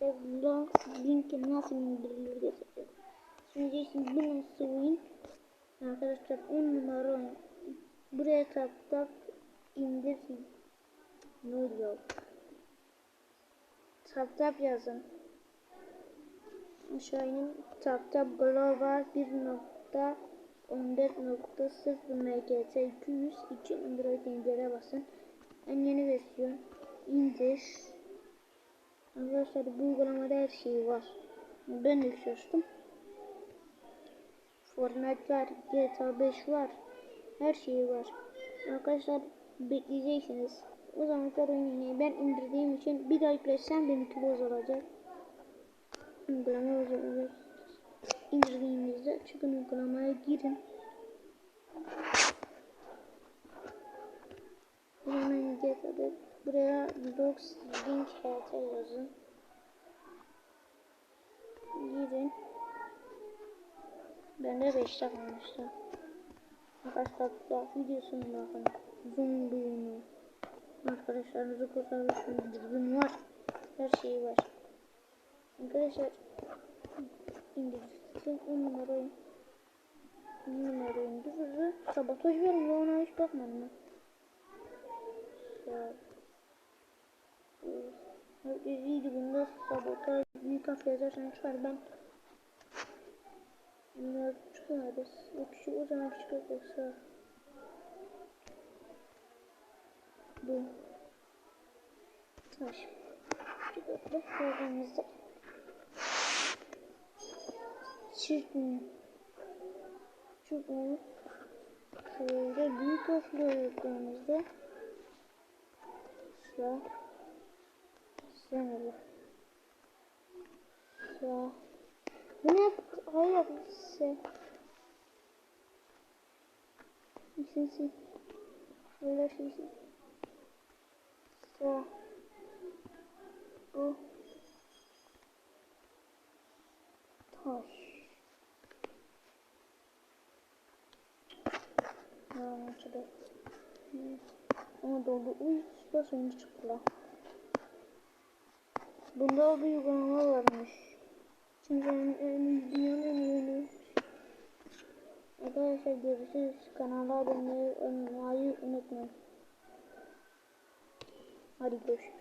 arkadaşlar vlog linki nasıl indirilir diye soracak. Şimdi şimdi bunu sığayım. Arkadaşlar 10 numara oyun. Buraya tak tak indir. Ne oluyor? Tap tap yazın. Aşağı inin. Tap tap global 1.14.0 MGT 200 2 Android indire basın. En yeni versiyon indir. Arkadaşlar bu uygulamada her şey var. Ben de yükselttim. Fortnite var, GTA 5 var. Her şey var. Arkadaşlar bekleyeceksiniz. O zaman oyunu ben indirdiğim için bir daha yüklesem benimki bozulacak. Uygulama bozulacak. İndirdiğimizde çıkın uygulamaya girin. GTA'da buraya Dogs Link HT yazın. Girin. Bende 5 kalmıştı. Arkadaşlar da videosunu bakın. Duyunu. Arkadaşlarınızı kurtarırsınız. Dürbün var. Her şey var. Arkadaşlar indirsin 10 numarayı. 10 numarayı indirir. Sabotaj verin ve ona hiç bakmadım ben. Herkes videomda sabotaj büyük harf yazarsan çıkar ben Bunlar çıkarız. O kişi o zaman çıkarsa bu taş çıkardı. Gördüğümüzde çırpın çırpın şöyle büyük harfle gördüğümüzde sağ sen sağ bu ne? Hayır şey. Sesi. Böyle sesi. Sağ. Bu. Taş. Ne açılır? Ama doldu. Uy, süper sonucu çıktı lan. Bunda bir uygulama varmış. Şimdi en, en, dünyanın en ünlü. Arkadaşlar görüşürüz. Kanala abone olmayı unutmayın. Hadi görüşürüz.